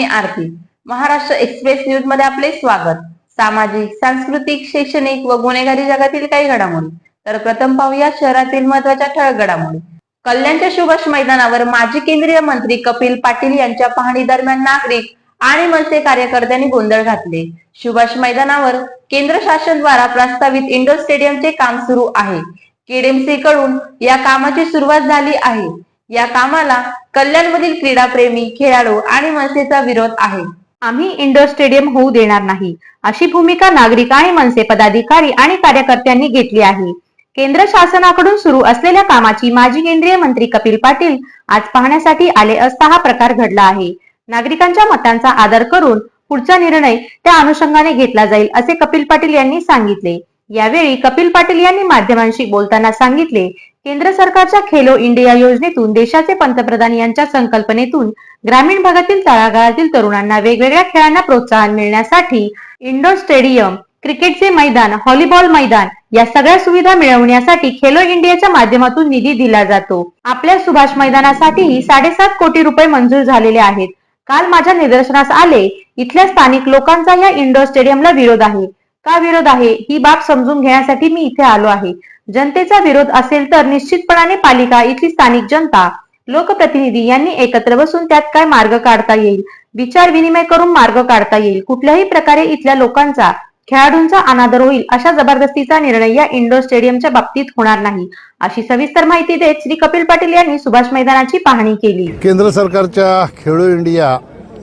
मी Aarti. Maharashtra express न्यूजमध्ये आपले स्वागत. सामाजिक सांस्कृतिक शैक्षणिक व गुन्हेगारी जगातील काही घडामोडी. तर प्रथम पाहूया शहरातील महत्त्वाच्या ठळक घडामोडी. कल्याणच्या सुभाष मैदानावर माजी केंद्रीय मंत्री कपिल पाटील यांच्या पाहणी दरम्यान नागरिक आणि मनसे कार्यकर्त्यांनी गोंधळ घातले. सुभाष मैदानावर केंद्र शासन द्वारा प्रस्तावित इंडोर स्टेडियमचे काम सुरू आहे. केडीएमसी कडून या कामाची सुरुवात झाली आहे. या कामाला कल्याणमधील क्रीडाप्रेमी खेळाडू आणि मनसेचा विरोध आहे. आम्ही इंडोर स्टेडियम होऊ देणार नाही. अशी भूमिका नागरिक आणि मनसे पदाधिकारी आणि कार्यकर्त्यांनी घेतली आहे. केंद्र शासनाकडून सुरू असलेल्या कामाची माजी केंद्रीय मंत्री कपिल पाटील आज पाहण्यासाठी आले असता हा प्रकार घडला आहे. नागरिकांच्या मतांचा आदर करून पुढचा निर्णय त्या अनुषंगाने घेतला जाईल असे कपिल पाटील यांनी सांगितले. यावेळी कपिल पाटील यांनी माध्यमांशी बोलताना सांगितले केंद्र सरकारच्या खेलो इंडिया योजनेतून देशाचे पंतप्रधान यांच्या संकल्पनेतून ग्रामीण भागातील तळागाळातील तरुणांना वेगवेगळ्या खेळांना प्रोत्साहन मिळण्यासाठी इंडोर स्टेडियम क्रिकेटचे मैदान हॉलीबॉल मैदान या सगळ्या सुविधा मिळवण्यासाठी खेलो इंडियाच्या माध्यमातून निधी दिला जातो. आपल्या सुभाष मैदानासाठीही साडेसात कोटी रुपये मंजूर झालेले आहेत. काल माझ्या निदर्शनास आले इथल्या स्थानिक लोकांचा या इंडोर स्टेडियमला विरोध आहे. का विरोध आहे? ही बाब समजून घेण्यासाठी मी इथे आलो आहे. जनतेचा विरोध असेल तर निश्चितपणाने पालिका इथली स्थानिक जनता लोकप्रतिनिधी यांनी एकत्र बसून त्यात काय मार्ग काढता येईल? विचार विनिमय करून मार्ग काढता येईल? कुठल्याही प्रकारे इथल्या लोकांचा खेळाडूंचा अनादर होईल अशा जबरदस्तीचा निर्णय या इंडोर स्टेडियमच्या बाबतीत होणार नाही. अशी सविस्तर माहिती देत श्री कपिल पाटील यांनी सुभाष मैदानाची पाहणी केली. केंद्र सरकारच्या खेळो इंडिया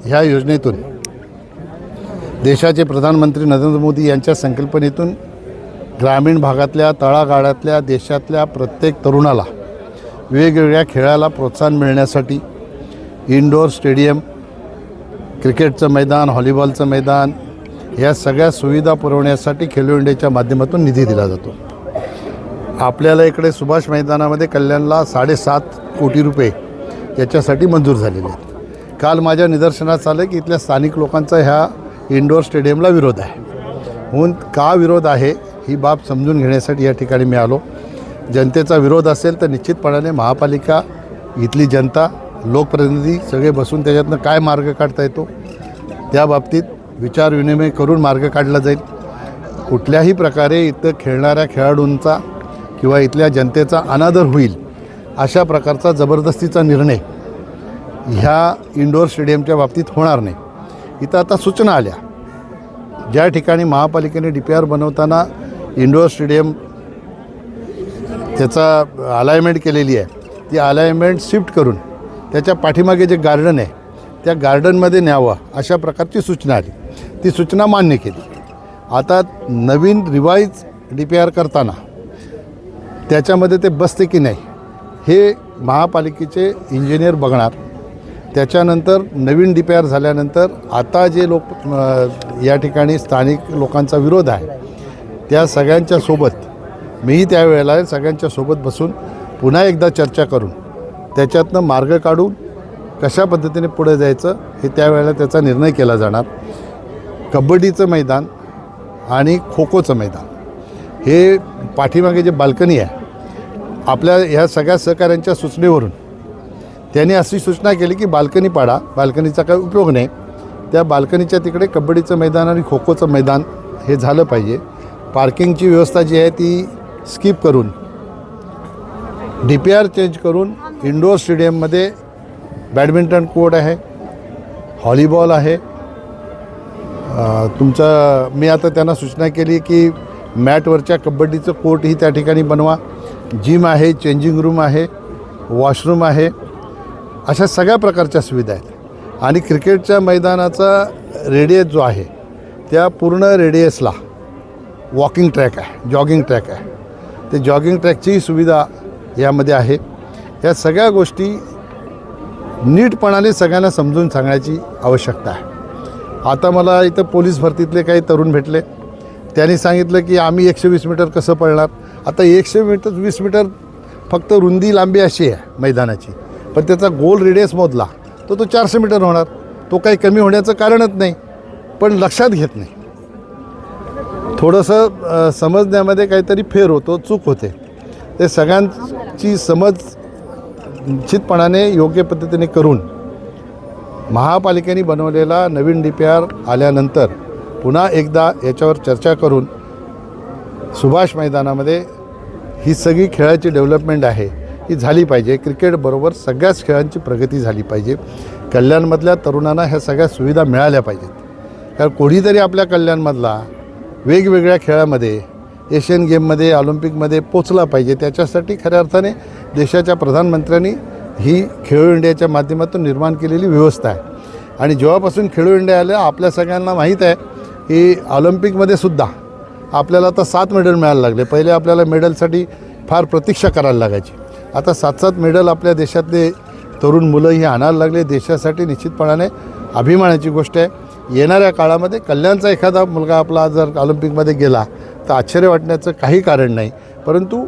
ह्या योजनेतून देशाचे प्रधानमंत्री नरेंद्र मोदी यांच्या संकल्पनेतून ग्रामीण भागातल्या तळागाळातल्या देशातल्या प्रत्येक तरुणाला वेगवेगळ्या खेळाला प्रोत्साहन मिळण्यासाठी इनडोअर स्टेडियम क्रिकेटचं मैदान हॉलीबॉलचं मैदान या सगळ्या सुविधा पुरवण्यासाठी खेलो इंडियाच्या माध्यमातून निधी दिला जातो. आपल्याला इकडे सुभाष मैदानामध्ये कल्याणला साडेसात कोटी रुपये याच्यासाठी मंजूर झालेले आहेत. काल माझ्या निदर्शनास आलं की इथल्या स्थानिक लोकांचा ह्या इंडोर स्टेडियमला विरोध आहे. म्हणून का विरोध आहे? ही बाब समजून घेण्यासाठी या ठिकाणी मी आलो. जनतेचा विरोध असेल तर निश्चितपणाने महापालिका इथली जनता लोकप्रतिनिधी सगळे बसून त्याच्यातनं काय मार्ग काढता येतो त्या बाबतीत विचार विनिमय करून मार्ग काढला जाईल. कुठल्याही प्रकारे इथं खेळणाऱ्या खेळाडूंचा किंवा इथल्या जनतेचा अनादर होईल अशा प्रकारचा जबरदस्तीचा निर्णय ह्या इंडोर स्टेडियमच्या बाबतीत होणार नाही. इथं आता सूचना आल्या. ज्या ठिकाणी महापालिकेने डी पी आर बनवताना इंडोर स्टेडियम त्याचा अलायमेंट केलेली आहे. ती अलायमेंट शिफ्ट करून त्याच्या पाठीमागे जे गार्डन आहे त्या गार्डनमध्ये न्यावं अशा प्रकारची सूचना आली. ती सूचना मान्य केली. आता नवीन रिवाईज डी पी आर करताना त्याच्यामध्ये ते बसते की नाही हे महापालिकेचे इंजिनियर बघणार. त्याच्यानंतर नवीन डी पी आर झाल्यानंतर आता जे लोक या ठिकाणी स्थानिक लोकांचा विरोध आहे त्या सगळ्यांच्या सोबत मीही त्यावेळेला सगळ्यांच्या सोबत बसून पुन्हा एकदा चर्चा करून त्याच्यातनं मार्ग काढून कशा पद्धतीने पुढे जायचं हे त्यावेळेला त्याचा निर्णय केला जाणार. कबड्डीचं मैदान आणि खो खोचं मैदान. हे पाठीमागे जे बाल्कनी आहे आपल्या ह्या सगळ्या सहकाऱ्यांच्या सूचनेवरून त्यांनी अशी सूचना केली की बाल्कनी पाडा बाल्कनीचा काही उपयोग नाही. त्या बाल्कनीच्या तिकडे कबड्डीचं मैदान आणि खो खोचं मैदान हे झालं पाहिजे. पार्किंगची व्यवस्था जी आहे ती स्किप करून डी पी आर चेंज करून इंडोर स्टेडियममध्ये बॅडमिंटन कोर्ट आहे हॉलीबॉल आहे. तुमचं मी आता त्यांना सूचना केली की मॅटवरच्या कबड्डीचं कोर्टही त्या ठिकाणी बनवा. जिम आहे चेंजिंग रूम आहे वॉशरूम आहे. अशा सगळ्या प्रकारच्या सुविधा आहेत. आणि क्रिकेटच्या मैदानाचा रेडियस जो आहे त्या पूर्ण रेडियसला वॉकिंग ट्रॅक आहे जॉगिंग ट्रॅक आहे. ते जॉगिंग ट्रॅकचीही सुविधा यामध्ये आहे. या सगळ्या गोष्टी नीटपणाने सगळ्यांना समजून सांगण्याची आवश्यकता आहे. आता मला इथं पोलीस भरतीतले काही तरुण भेटले. त्यांनी सांगितलं की आम्ही एकशे वीस मीटर कसं पळणार? आता एकशे मीटर वीस मीटर फक्त रुंदी लांबी अशी आहे मैदानाची. पण त्याचा गोल रेडियस मोजला तर तो चारशे मीटर होणार. तो काही कमी होण्याचं कारणच नाही पण लक्षात घेत नाही. थोडंसं समजण्यामध्ये काहीतरी फेर होतो चूक होते. ते सगळ्यांची समज निश्चितपणाने योग्य पद्धतीने करून महापालिकेने बनवलेला नवीन डी पी आर आल्यानंतर पुन्हा एकदा याच्यावर चर्चा करून सुभाष मैदानामध्ये ही सगळी खेळाची डेव्हलपमेंट आहे ही झाली पाहिजे. क्रिकेटबरोबर सगळ्याच खेळांची प्रगती झाली पाहिजे. कल्याणमधल्या तरुणांना ह्या सगळ्या सुविधा मिळाल्या पाहिजेत. कारण कोणीतरी आपल्या कल्याणमधला वेगवेगळ्या खेळामध्ये एशियन गेममध्ये ऑलिम्पिकमध्ये पोचला पाहिजे. त्याच्यासाठी खऱ्या अर्थाने देशाच्या प्रधानमंत्र्यांनी ही खेळो इंडियाच्या माध्यमातून निर्माण केलेली व्यवस्था आहे. आणि जेव्हापासून खेळो इंडिया आलं आपल्या सगळ्यांना माहीत आहे की ऑलिम्पिकमध्ये सुद्धा आपल्याला आता सात मेडल मिळायला लागले. पहिले आपल्याला मेडलसाठी फार प्रतीक्षा करायला लागायची. आता सात सात मेडल आपल्या देशातले तरुण मुलं ही आणायला लागले. देशासाठी निश्चितपणाने अभिमानाची गोष्ट आहे. येणाऱ्या काळामध्ये कल्याणचा एखादा मुलगा आपला जर ऑलिम्पिकमध्ये गेला तर आश्चर्य वाटण्याचं काही कारण नाही. परंतु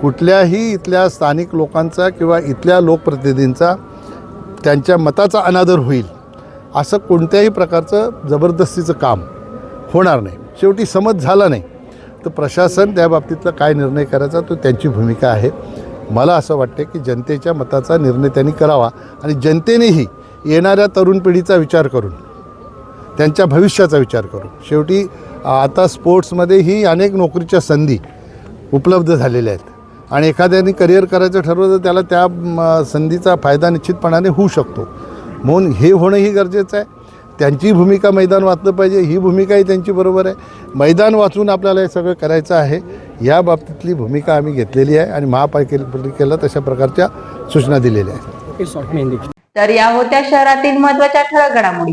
कुठल्याही इथल्या स्थानिक लोकांचा किंवा इथल्या लोकप्रतिनिधींचा त्यांच्या मताचा अनादर होईल असं कोणत्याही प्रकारचं जबरदस्तीचं काम होणार नाही. शेवटी समज झाला नाही. तर प्रशासन त्या बाबतीतला काय निर्णय करायचा तो त्यांची भूमिका आहे. मला असं वाटते की जनतेच्या मताचा निर्णय त्यांनी करावा आणि जनतेनेही येणाऱ्या तरुण पिढीचा विचार करून त्यांच्या भविष्याचा विचार करून शेवटी आता स्पोर्ट्समध्येही अनेक नोकरीच्या संधी उपलब्ध झालेल्या आहेत. आणि एखाद्याने करिअर करायचं ठरवलं तर त्याला त्या संधीचा फायदा निश्चितपणाने होऊ शकतो. म्हणून हे होणंही गरजेचं आहे. त्यांची भूमिका मैदान वाचलं पाहिजे ही भूमिकाही त्यांची बरोबर आहे. मैदान वाचून आपल्याला हे सगळं करायचं आहे या बाबतीतली भूमिका आम्ही घेतलेली आहे आणि महापालिकेला तशा प्रकारच्या सूचना दिलेल्या आहेत. तर या होत्या शहरातील महत्त्वाच्या ठळक घडामोडी.